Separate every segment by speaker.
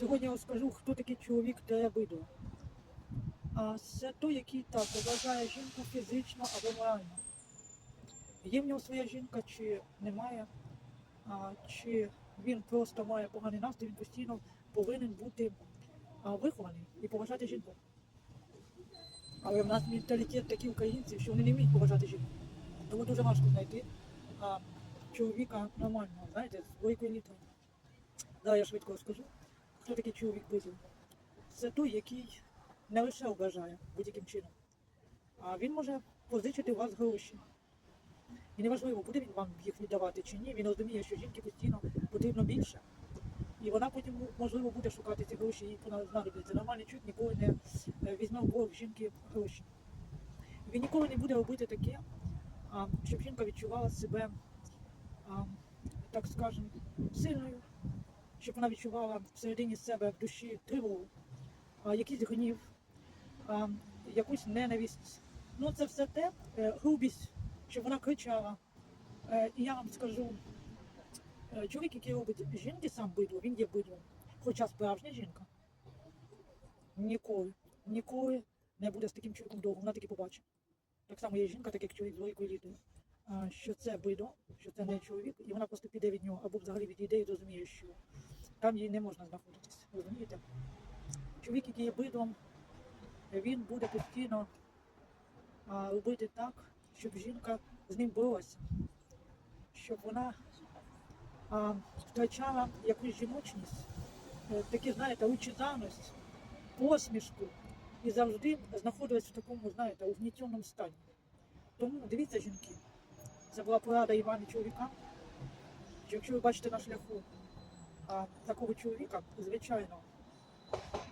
Speaker 1: Сьогодні я розкажу, хто такий чоловік Теребидо. А це той, який так вважає жінку фізично або морально. Є в нього своя жінка, чи немає, а, чи він просто має поганий настрій, він постійно повинен бути а, вихований і поважати жінку. Але в нас менталітет такі українці, що вони не вміють поважати жінку. Тому дуже важко знайти а, чоловіка нормального, знаєте, з великої літери. Зараз я швидко розкажу, хто такий чоловік безумний. Це той, який не лише ображає будь-яким чином, а він може позичити у вас гроші. І неважливо, буде він вам їх віддавати чи ні, він розуміє, що жінки постійно потрібно більше. І вона потім, можливо, буде шукати ці гроші, їй вона знадобиться. Нормальний чоловік ніколи не е, візьме в жінки гроші. Він ніколи не буде робити таке, щоб жінка відчувала себе, так скажемо, сильною, щоб вона відчувала всередині себе в душі тривогу, якийсь гнів, якусь ненависть. Ну, це все те, е, грубість, щоб вона кричала. Е, І я вам скажу, е, чоловік, який робить жінки сам бидло, він є бидлом. Хоча справжня жінка ніколи, ніколи не буде з таким чоловіком довго, вона таки побачить. Так само є жінка, так як чоловік з великої літери, а, що це бидло, що це не чоловік, і вона просто піде від нього або взагалі відійде і зрозуміє, що там їй не можна знаходитись. Розумієте? Чоловік, який є бидлом, він буде постійно робити так, щоб жінка з ним боролася, щоб вона втрачала якусь жіночність, е, таке, знаєте, лучезарність, посмішку і завжди знаходилась в такому, знаєте, угнітеному стані. Тому дивіться, жінки, це була порада і вам, і чоловікам, що якщо ви бачите на шляху а, такого чоловіка, звичайно,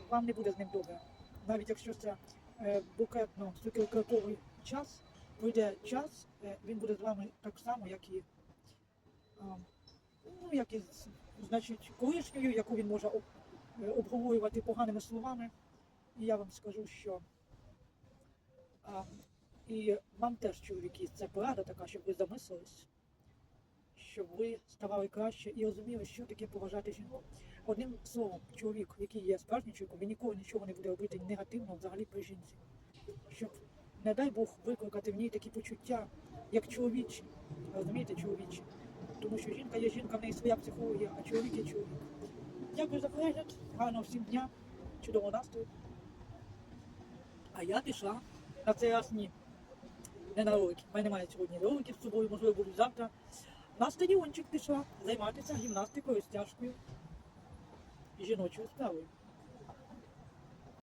Speaker 1: вам не буде з ним добре. Навіть якщо це е, букетно цукерковий час, пройде час, е, він буде з вами так само, як і, а, ну, як і значить, колишньою, яку він може об- е, обговорювати поганими словами. І я вам скажу, що і вам теж, чоловіки, це порада така, щоб ви замислились, щоб ви ставали краще і розуміли, що таке поважати жінку. Одним словом, чоловік, який є справжнім чоловіком, він ніколи нічого не буде робити негативного взагалі при жінці. Щоб, не дай Бог, викликати в ній такі почуття, як чоловічі. Розумієте, чоловічі. Тому що жінка є жінка, в неї своя психологія, а чоловік є чоловік. Дякую за перегляд, гарного всім дня, чудового настрою. А я пішла на цей раз ні. Не на ролики. У мене немає сьогодні роликів з собою, можливо, буду завтра. На стадіончик пішла займатися гімнастикою, стяжкою і жіночою справою.